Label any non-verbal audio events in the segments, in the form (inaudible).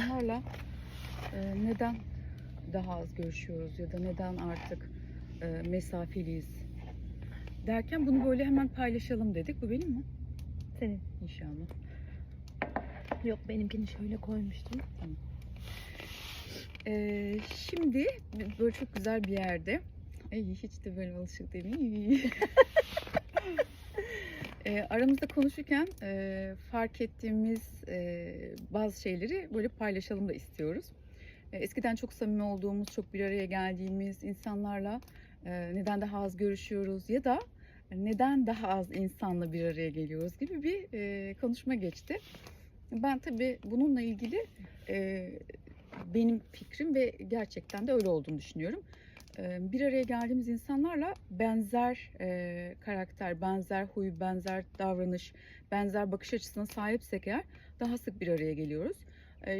insanlarla e, neden daha az görüşüyoruz ya da neden artık e, mesafeliyiz derken bunu böyle hemen paylaşalım dedik. Bu benim mi? Senin. İnşallah. Yok benimkini şöyle koymuştum. E, şimdi böyle çok güzel bir yerde. Ay, hiç de böyle alışık değilim. (laughs) E, aramızda konuşurken e, fark ettiğimiz e, bazı şeyleri böyle paylaşalım da istiyoruz. E, eskiden çok samimi olduğumuz, çok bir araya geldiğimiz insanlarla e, neden daha az görüşüyoruz ya da neden daha az insanla bir araya geliyoruz gibi bir e, konuşma geçti. Ben tabii bununla ilgili e, benim fikrim ve gerçekten de öyle olduğunu düşünüyorum. Bir araya geldiğimiz insanlarla benzer karakter, benzer huy, benzer davranış, benzer bakış açısına sahipsek eğer daha sık bir araya geliyoruz.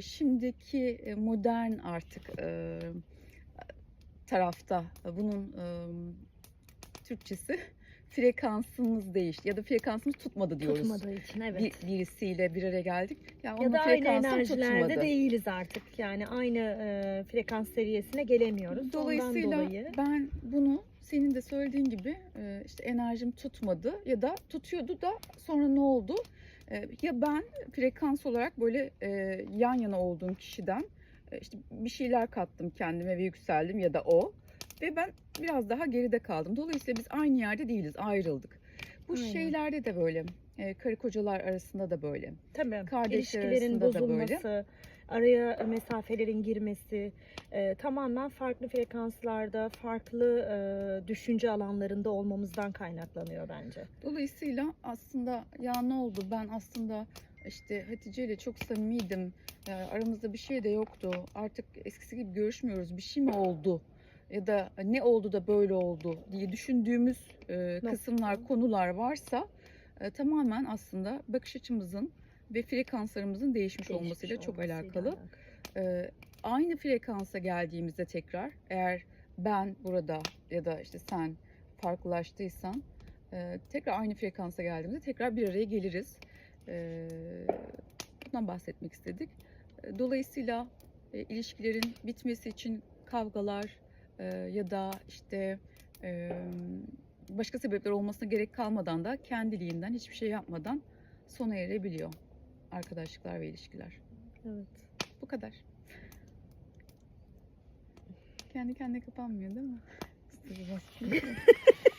Şimdiki modern artık tarafta bunun Türkçesi frekansımız değişti ya da frekansımız tutmadı diyoruz. Tutmadığı için evet. Bir, birisiyle bir araya geldik. Ya, ya da aynı enerjilerde tutmadı. değiliz artık. Yani aynı e, frekans seviyesine gelemiyoruz. Dolayısıyla Ondan dolayı ben bunu senin de söylediğin gibi e, işte enerjim tutmadı ya da tutuyordu da sonra ne oldu? E, Ya ben frekans olarak böyle e, yan yana olduğum kişiden e, işte bir şeyler kattım kendime ve yükseldim ya da o ve ben biraz daha geride kaldım. Dolayısıyla biz aynı yerde değiliz, ayrıldık. Bu Aynen. şeylerde de böyle. e, Karı kocalar arasında da böyle. tabii kardeşler ilişkilerin böyle. bozulması, araya mesafelerin girmesi, e, tamamen farklı frekanslarda, farklı e, düşünce alanlarında olmamızdan kaynaklanıyor bence. Dolayısıyla aslında ya ne oldu ben aslında işte Hatice ile çok samimiydim. Ee, aramızda bir şey de yoktu. Artık eskisi gibi görüşmüyoruz. Bir şey mi oldu? Ya da ne oldu da böyle oldu diye düşündüğümüz e, kısımlar, konular varsa e, tamamen aslında bakış açımızın ve frekanslarımızın değişmiş, Değişmiş olmasıyla çok olmasıyla alakalı. Ee, aynı frekansa geldiğimizde tekrar eğer ben burada ya da işte sen farklılaştıysan e, tekrar aynı frekansa geldiğimizde tekrar bir araya geliriz. Ee, bundan bahsetmek istedik. E, Dolayısıyla e, ilişkilerin bitmesi için kavgalar e, ya da işte e, başka sebepler olmasına gerek kalmadan da kendiliğinden hiçbir şey yapmadan sona erebiliyor arkadaşlıklar ve ilişkiler. Evet. Bu kadar. Kendi kendine kapanmıyor değil mi? (laughs)